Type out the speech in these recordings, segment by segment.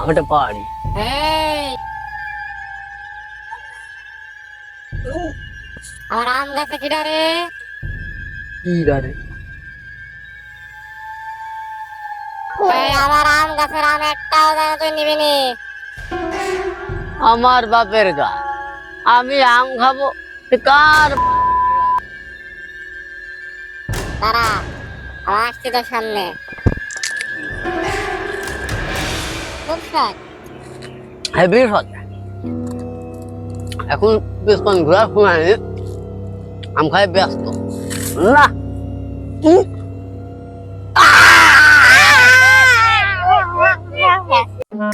আমি একটা পাহাড়ি আমার আম গাছে কিডা রে কি গাড়ি এই আমার আম গাছের আম একটাও যেন তুই নিবি নি। আমার বাপের গা। আমি আম খাব কার তারা আমি আসছি তোর সামনে। হেভি সৎ এখন পেছন ঘোরার সময় নেই। আম খাই ব্যস্ত। না।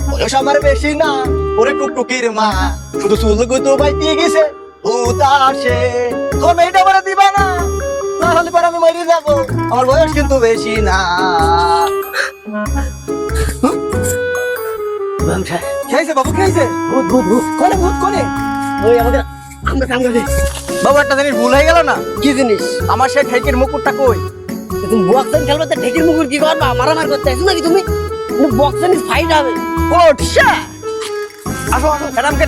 বয়স আমার বেশি না ওরে টুকটুকির মা। শুধু চুল গুতো বাইতে গেছে উতাসে তোর মেয়েটা আমার দিবা না না পরে আমি মরে যাব। আমার বয়স ইমাম খেয়েছে বাবু খেয়েছে ভূত, ভূত, ভূত। কোনে ভূত কোনে? ওই আমাদের আমরা করে বাবু একটা জিনিস ভুল হয়ে গেল না? কি জিনিস? আমার সেই ঠেকের মুকুটটা কই? তুমি বক্সেন খেলবে তো ঠেকের মুকুর কি করবা? মারামার করতে আসছো নাকি তুমি? বক্সেন ফাইট হবে। ও আসো আসো ম্যাডামকে